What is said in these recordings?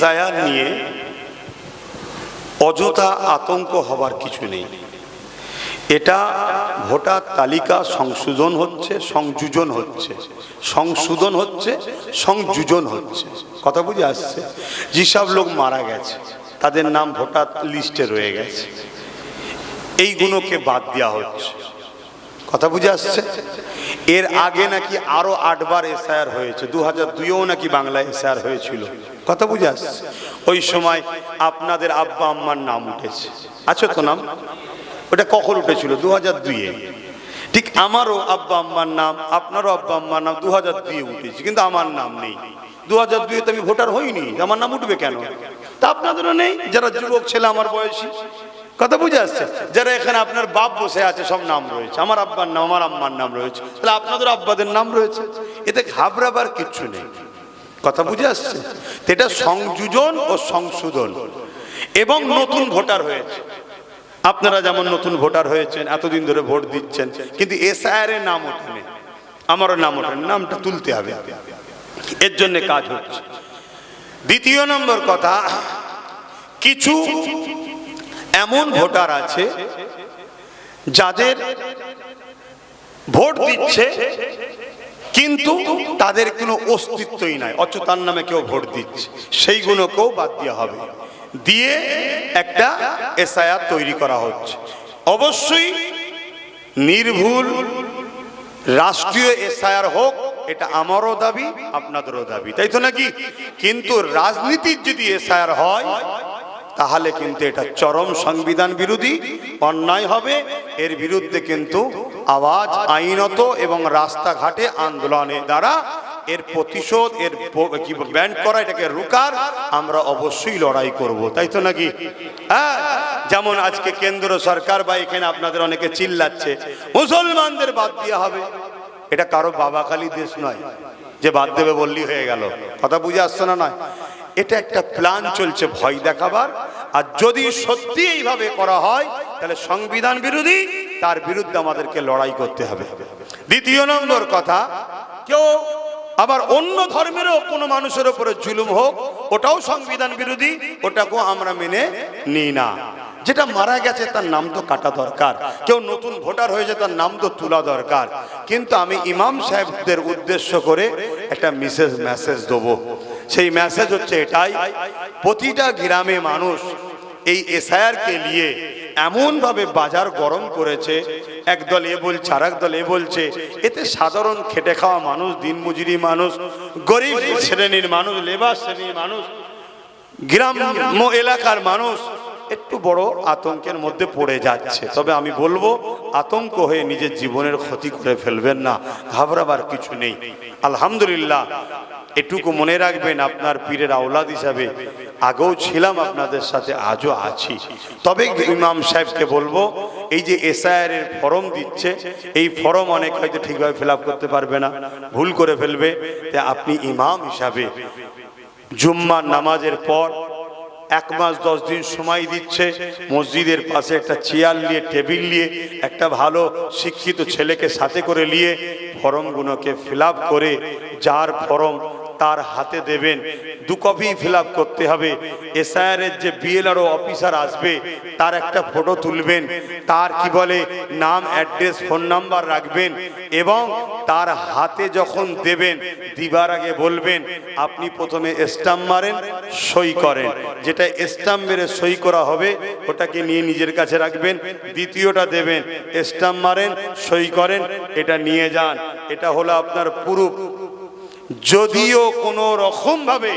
জায়ার নিয়ে অযথা আতঙ্ক হবার কিছু নেই। এটা ভোটার তালিকা সংশোধন হচ্ছে, সংযোজন হচ্ছে, সংশোধন হচ্ছে, সংযোজন হচ্ছে। কথা বুঝে আসছে? যেসব লোক মারা গেছে, তাদের নাম ভোটার লিস্টে রয়ে গেছে। এইগুলোকে বাদ দেওয়া হচ্ছে। কথা বুঝে আসছে? এর আগে নাকি আরও আটবার এসআইআর হয়েছে দু হাজার দুইও নাকি বাংলায় এসআইআর হয়েছিল। কথা বুঝে আসছে? ওই সময় আপনাদের আব্বা আম্মার নাম উঠেছে। আছো তো নাম? ওটা কখন উঠেছিল? দু হাজার দুইয়ে। ঠিক আমারও আব্বা আম্মার নাম, আপনারও আব্বা আম্মার নাম দু হাজার দুইয়ে উঠেছে, কিন্তু আমার নাম নেই। দু হাজার দুইয়ে তো আমি ভোটার হইনি, আমার নাম উঠবে কেন? তা আপনাদেরও নেই, যারা যুবক ছেলে, আমার বয়সী। কথা বুঝে আসছে? যারা এখানে আপনার বাপ বসে আছে, সব নাম রয়েছে। আমার আব্বার নাম, আমার আম্মার নাম রয়েছে। তাহলে আপনাদের আব্বাদের নাম রয়েছে। এতে ঘাবড়াবার কিচ্ছু নেই। কথা বুঝে আসছে? এটা সংযোজন ও সংশোধন। এবং নতুন ভোটার হয়েছে। আপনারা যেমন নতুন ভোটার হয়েছেন, এতদিন ধরে ভোট দিচ্ছেন, কিন্তু এসআইআর এর নাম ওঠেনি। আমারও নাম ওঠেনি। নামটা তুলতে হবে। এর জন্য কাজ হচ্ছে। দ্বিতীয় নম্বর কথা, কিছু এমন ভোটার আছে যাদের ভোট দিচ্ছে, কিন্তু তাদের কোনো অস্তিত্বই নাই, অথচ তার নামে কেউ ভোট দিচ্ছে। সেইগুলোকেও বাদ দেওয়া হবে। দিয়ে একটা এসআইআর তৈরি করা হচ্ছে। অবশ্যই নির্ভুল রাষ্ট্রীয় এসআইআর হোক, এটা আমারও দাবি, আপনাদেরও দাবি, তাই তো নাকি? কিন্তু রাজনীতির যদি এসআইআর হয় তাহলে কিন্তু এটা চরম সংবিধান বিরোধী, অন্যায় হবে। এর বিরুদ্ধে কিন্তু আওয়াজ আইনত এবং রাস্তাঘাটে আন্দোলনের দ্বারা এর প্রতিশোধ, এর ব্যান্ড করা, এটাকে রুকার আমরা অবশ্যই লড়াই করব, তাই তো নাকি? হ্যাঁ যেমন আজকে কেন্দ্র সরকার বা এখানে আপনাদের অনেকে চিল্লাচ্ছে, মুসলমানদের বাদ দেওয়া হবে। এটা কারও বাবাখালী দেশ নয়, যে বাদ দেবে বললি হয়ে গেল। কথা বুঝে আসছে না নয়? এটা একটা প্ল্যান চলছে, ভয় দেখাবার। আর যদি সত্যি এইভাবে করা হয়, তাহলে সংবিধান বিরোধী, তার বিরুদ্ধে আমাদেরকে লড়াই করতে হবে। দ্বিতীয় নম্বর কথা, কেউ আবার অন্য ধর্মেরও কোনো মানুষের উপরে জুলুম হোক, ওটাও সংবিধান বিরোধী, ওটাকেও আমরা মেনে নিই না। যেটা মারা গেছে, তার নাম তো কাটা দরকার। কেউ নতুন ভোটার হয়েছে, তার নাম তো তোলা দরকার। কিন্তু আমি ইমাম সাহেবদের উদ্দেশ্য করে একটা মেসেজ মেসেজ দেবো। সেই মেসেজ হচ্ছে এটাই, প্রতিটা গ্রামে মানুষ এই এসআইআরকে নিয়ে এমনভাবে বাজার গরম করেছে একদল এ বলছে আর দল এ বলছে, এতে সাধারণ খেটে খাওয়া মানুষ, দিনমজুরি মানুষ, গরিব শ্রেণির মানুষ, লেবার শ্রেণির মানুষ, গ্রাম্য এলাকার মানুষ একটু বড় আতঙ্কের মধ্যে পড়ে যাচ্ছে। তবে আমি বলব, আতঙ্ক হয়ে নিজের জীবনের ক্ষতি করে ফেলবেন না, ঘাবড়াবার কিছু নেই। আলহামদুলিল্লাহ এটুকু মনে রাখবেন আপনার পীরের আওলাদ হিসাবে, আগেও ছিলাম আপনাদের সাথে, আজও আছি। তবে ইমাম সাহেবকে বলব, এই যে এসআইআর এর ফর্ম দিচ্ছে, এই ফর্ম অনেক হয়তো ঠিকভাবে ফিল করতে পারবে না, ভুল করে ফেলবে। তাই আপনি ইমাম হিসাবে, জুম্মার নামাজের পর এক মাস দশ দিন সময় দিচ্ছে, মসজিদের পাশে একটা চেয়ার নিয়ে, টেবিল নিয়ে, একটা ভালো শিক্ষিত ছেলেকে সাথে করে নিয়ে ফর্মগুলোকে ফিল করে, যার ফর্ম তার হাতে দেবেন। দু কপি ফিল করতে হবে। এসআইআর এর যে বিএলআরও অফিসার আসবে, তার একটা ফটো তুলবেন। তার কি বলে? নাম অ্যাড্রেস ফোন নাম্বার রাখবেন এবং তার হাতে যখন দেবেন, দিবার আগে বলবেন, আপনি প্রথমে স্টাম্প মারেন, সই করেন। যেটা স্টাম্প মেরে সই করা হবে, ওটাকে নিয়ে নিজের কাছে রাখবেন। দ্বিতীয়টা দেবেন স্টাম্প মারেন, সই করেন, এটা নিয়ে যান। এটা হলো আপনার পুরো যদিও কোনো রকম ভাবে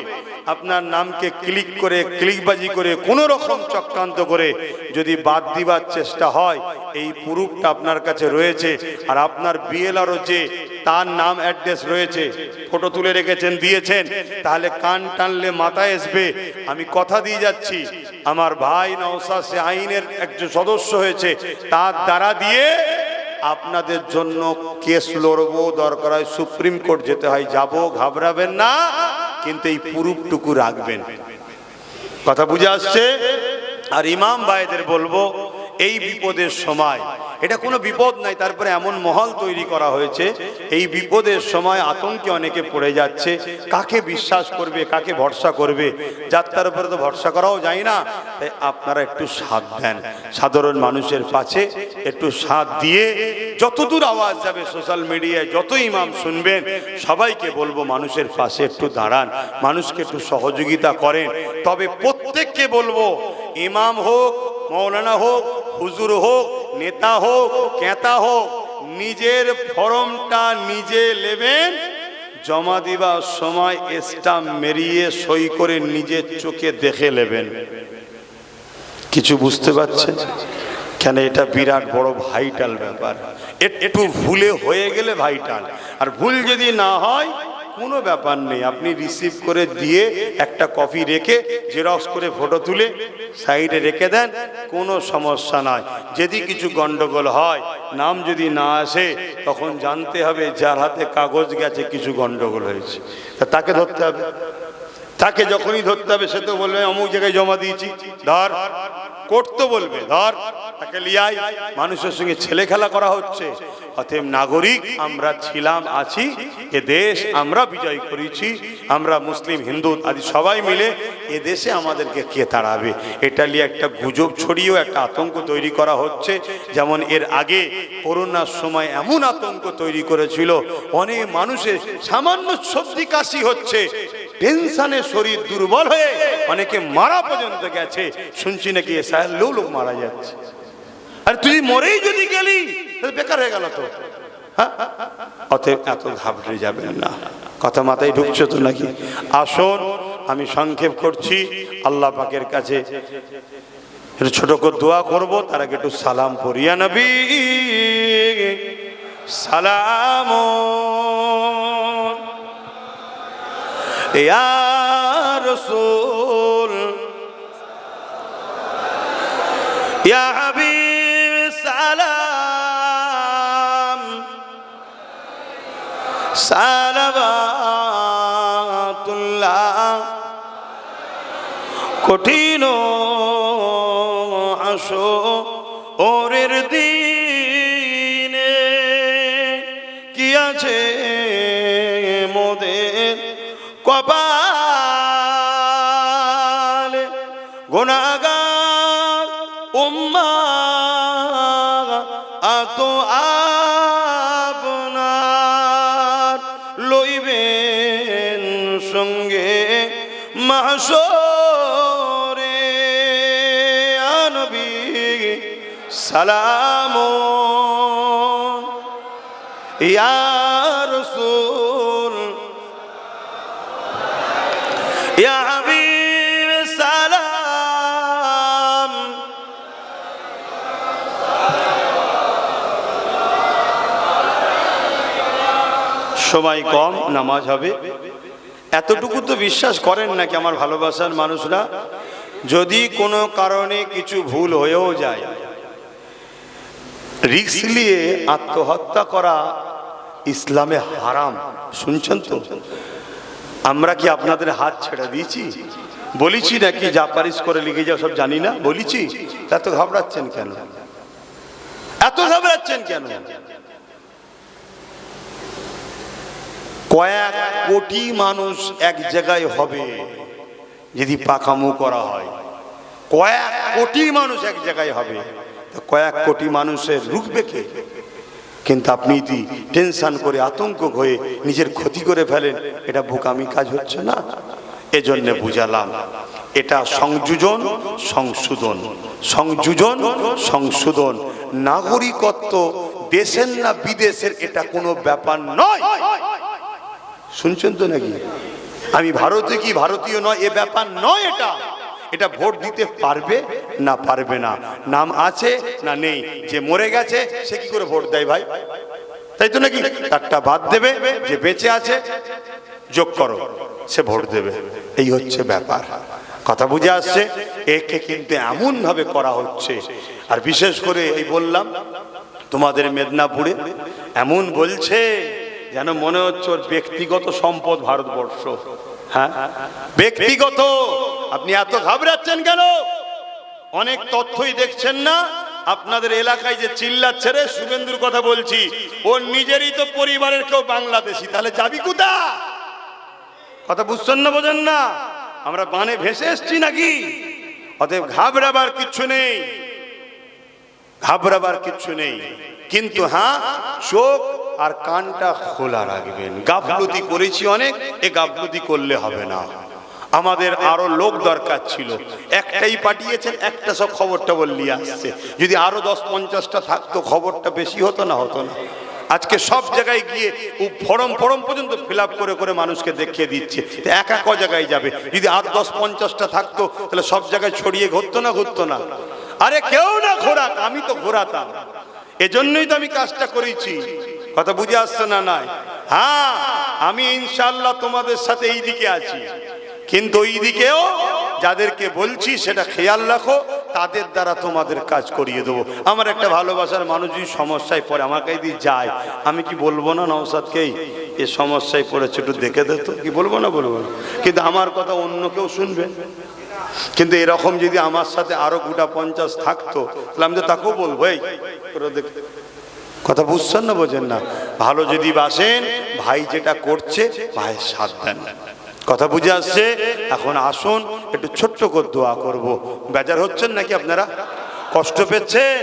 আপনার নামকে ক্লিক করে, ক্লিকবাজি করে, কোনো রকম চক্রান্ত করে যদি বাদ দিবার চেষ্টা হয়, এই প্রুফটা আপনার কাছে রয়েছে। আর আপনার বিএলআরও যে তার নাম অ্যাড্রেস রয়েছে, ফটো তুলে রেখেছেন, দিয়েছেন, তাহলে কান টানলে মাথায় আসবে। আমি কথা দিয়ে যাচ্ছি। আমার ভাই নওসা সে আইনের একজন সদস্য হয়েছে, তার দ্বারা দিয়ে আপনাদের জন্য কেস লড়বো, দরকার হয় সুপ্রিম কোর্ট যেতে হয়, যাব, ঘাবড়াবেন না, কিন্তু এই পুরুপটুকু রাখবেন। কথা বুঝে আসছে? আর ইমাম ভাইদের বলব, এই বিপদের সময় এটা কোনো বিপদ নাই। তারপরে এমন মহল তৈরি করা হয়েছে। এই বিপদের সময় আতঙ্কে অনেকে পড়ে যাচ্ছে। কাকে বিশ্বাস করবে, কাকে ভরসা করবে? যাত্রার উপরে তো ভরসা করাও যায় না। তাই আপনারা একটু সাথ দেন। সাধারণ মানুষের পাশে একটু সাথ দিয়ে যতদূর আওয়াজ যাবে সোশ্যাল মিডিয়ায় যত ইমাম শুনবেন, সবাইকে বলব মানুষের পাশে একটু দাঁড়ান। মানুষকে একটু সহযোগিতা করেন। তবে প্রত্যেককে বলব, ইমাম হোক, মৌলানা হোক, হুজুর হোক নেতা হোক কেতা হোক, নিজের ফরমটা নিজে নেবেন, জমা দিবার সময় স্টাম্প মেরিয়ে সই করে নিজের চোখে দেখে নেবেন। কিছু বুঝতে পারছেন? কেন এটা বিরাট বড় ভাইটাল ব্যাপার। একটু ভুলে হয়ে গেলে ভাইটাল আর ভুল যদি না হয় কোনো ব্যাপার নেই, আপনি রিসিভ করে দিয়ে একটা কপি রেখে জেরক্স করে ফটো তুলে সাইডে রেখে দেন, কোনো সমস্যা নয়। যদি কিছু গণ্ডগোল হয়, নাম যদি না আসে, তখন জানতে হবে যার হাতে কাগজ গেছে, কিছু গণ্ডগোল হয়েছে। তা তাকে ধরতে হবে। তাকে যখনই ধরতে হবে, সে তো বলবে, অমুক জায়গায় জমা দিয়েছি, ধর। কোর্ট তো বলবে, ধর। তাকে লিয়াই, মানুষের সঙ্গে ছেলে খেলা করা হচ্ছে। অতএব নাগরিক, আমরা ছিলাম, আছি, এ দেশ আমরা বিজয় করেছি, আমরা মুসলিম, হিন্দু আদি সবাই মিলে এ দেশে আমাদেরকে কে তাড়াবে? এটা নিয়ে একটা গুজব ছড়িয়েও একটা আতঙ্ক তৈরি করা হচ্ছে। যেমন এর আগে করোনার সময় এমন আতঙ্ক তৈরি করেছিল, অনেক মানুষের সামান্য সবজি কাশি হচ্ছে। টেনশনে শরীর দুর্বল হয়ে অনেকে মারা পর্যন্ত গেছে। শুনছি নাকি এসাহেলেও লোক মারা যাচ্ছে। আর তুই মরেই যদি গেলি, তাহলে বেকার হয়ে গেল তো। হ্যাঁ? অতএব এত ঘাবড়ে যাবেন না। কথা মাথায় ঢুকছে তো নাকি? আসুন, আমি সংক্ষেপ করছি। আল্লাহ পাকের কাছে ছোট করে দোয়া করব, তার আগে একটু সালাম পড়িয়া নবী, সালাম ইয়া রসুল। ইয়া হাবিব সালাম। কঠিন গুণাগার উম্মা আত আপনার লইবেন সঙ্গে মাসরে আনবী সালাম। ইয়া রসুল ইয়া সময় কম, নামাজ হবে। এতটুকু তো বিশ্বাস করেন নাকি আমার ভালোবাসার মানুষরা? যদি কোনো কারণে কিছু ভুল হয়েও যায় রিক্স নিয়ে আত্মহত্যা করা ইসলামে হারাম। শুনছেন তো? আমরা কি আপনাদের হাত ছেড়ে দিয়েছি? বলেছি নাকি যা পারিস করে লিখে যাও, সব জানি না? বলেছি? এত ঘাবড়াচ্ছেন কেন? এত ঘাবড়াচ্ছেন কেন? কয়েক কোটি মানুষ এক জায়গায় হবে যদি পাকামু করা হয়। কয়েক কোটি মানুষ এক জায়গায় হবে। কয়েক কোটি মানুষের রুখবে কে? কিন্তু আপনি যদি টেনশন করে আতঙ্ক হয়ে নিজের ক্ষতি করে ফেলেন, এটা বোকামি কাজ হচ্ছে না? এজন্য বুঝালাম, এটা সংযোজন, সংশোধন। সংযোজন, সংশোধন। নাগরিকত্ব দেশের না বিদেশের এটা কোনো ব্যাপার নয়। শুনছেন তো নাকি? আমি ভারতে কি ভারতীয় নয়? এ ব্যাপার নয় এটা। এটা ভোট দিতে পারবে না পারবে না। নাম আছে না নেই। যে মরে গেছে, সে কি করে ভোট দেয় ভাই? তাই তো নাকি? তারটা বাদ দেবে, যে বেঁচে আছে, যোগ করো, সে ভোট দেবে। এই হচ্ছে ব্যাপার। কথা বুঝে আসছে? একে কিন্তু এমন ভাবে করা হচ্ছে। আর বিশেষ করে এই বললাম, তোমাদের মেদিনীপুরে এমন বলছে যেন মনে হচ্ছে ওর ব্যক্তিগত সম্পদ ভারতবর্ষ। হ্যাঁ? ব্যক্তিগত! আপনি এত ঘাবড়াচ্ছেন কেন? অনেক তথ্যই দেখছেন না। আপনাদের এলাকায় যে চিল্লাচ্ছে ছেড়ে শুভেন্দুর কথা বলছি ওর নিজেরই তো পরিবারের কেউ বাংলাদেশি তাহলে যাবি কোথা কথা বুঝছেন না বোঝেন না? আমরা বানে ভেসে এসছি নাকি? অতএব ঘাবড়াবার কিচ্ছু নেই। ঘাবড়াবার কিচ্ছু নেই। কিন্তু হ্যাঁ চোখ আর কানটা খোলা রাখবেন। গাফলতি করেছি অনেক, এ গাফলতি করলে হবে না। আমাদের আরও লোক দরকার ছিল। একটাই পাঠিয়েছেন, একটা সব খবরটা বললি আসছে। যদি আরও দশ পঞ্চাশটা থাকতো, খবরটা বেশি হতো না হতো না। আজকে সব জায়গায় গিয়ে ফরম ফরম পর্যন্ত ফিল করে করে মানুষকে দেখিয়ে দিচ্ছে। একা ক জায়গায় যাবে? যদি আট দশ পঞ্চাশটা থাকতো, তাহলে সব জায়গায় ছড়িয়ে ঘুরতো না ঘুরতো না? আরে কেউ না ঘোরাক, আমি তো ঘোরাতাম। এজন্যই তো আমি কাজটা করেছি। কথা বুঝে আসছে না নাই? হ্যাঁ আমি ইনশাল্লাহ তোমাদের সাথে এই দিকে আছি। কিন্তু ওই দিকেও যাদেরকে বলছি, সেটা খেয়াল রাখো, তাদের দ্বারা তোমাদের কাজ করিয়ে দেবো। আমার একটা ভালোবাসার মানুষ যদি সমস্যায় পড়ে, আমাকে যদি যায়, আমি কি বলব না নওসাদকেই এ সমস্যায় পড়েছে, একটু দেখে দে তো। কি বলব না বলব? না কিন্তু আমার কথা অন্য কেউ শুনবে। কিন্তু এরকম যদি আমার সাথে আরও গোটা পঞ্চাশ থাকতো, তাহলে আমি তো তাকেও বলব, এই করে দেখ কথা বুঝছেন না বোঝেন না? ভালো যদি বাসেন, ভাই যেটা করছে, ভাইয়ের সাথ দেন। কথা বুঝে আসছে? এখন আসুন, একটু ছোট্ট করে দোয়া করব। বেজার হচ্ছেন নাকি আপনারা? কষ্ট পেচ্ছেন?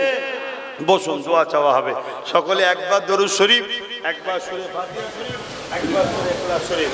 বসুন, দোয়া চাওয়া হবে। সকলে একবার দরুদ শরীফ, একবার শরীফ একবার শরীফ।